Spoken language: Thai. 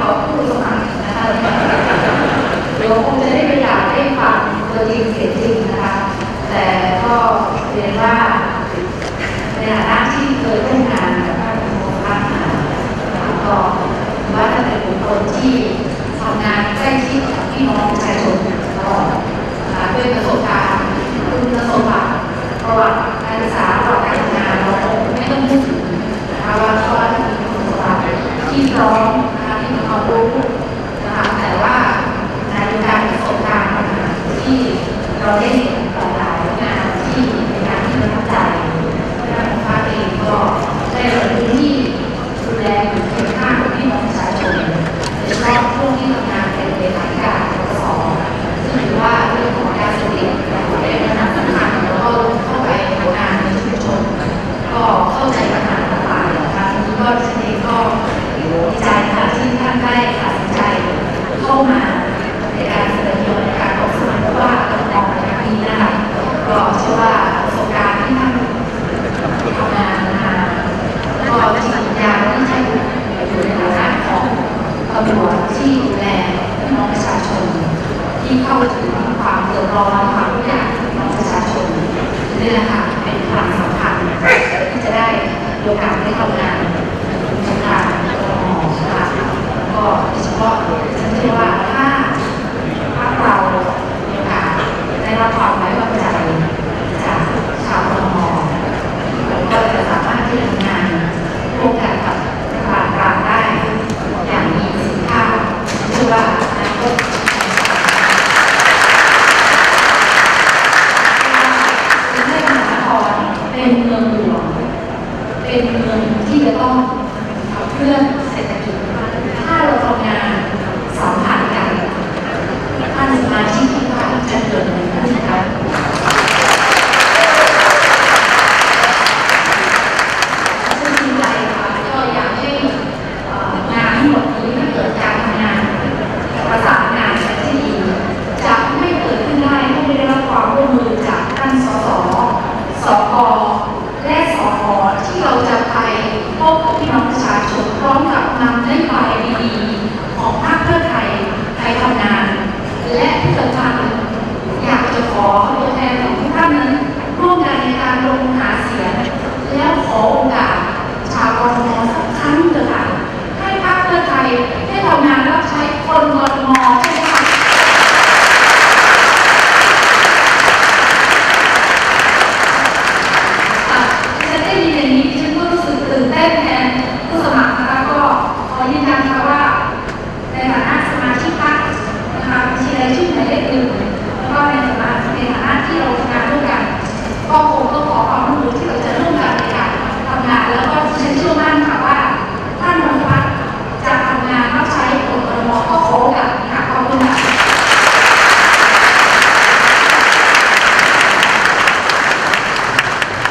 บอกผู้สมัครนะคะเราคงจะได้ประอยากได้ฟังตัวจริง Amen. ำรวจที่ดูแลพี่น้องประชาชน ที่เข้าถึงความเดือดร้อนความทุกอย่างของประชาชนนี่แหละ การลงหาเสียง แล้วขอโอกาสชาวกรทมสักครั้งเถอะค่ะ ให้พรรคเพื่อไทยได้ทำงานรับใช้คนกรทมให้ได้ฉันได้ยินอย่นี้ฉันก็ตื่นเต้นแทสมัครนะคะก็ขอยืนยันคะว่าในฐานะสมาชิกพรรคนะคะชีรายชื่อหมายเลขหนึ่งแล้วก็ในฐานะในฐานะที่เราทำงาน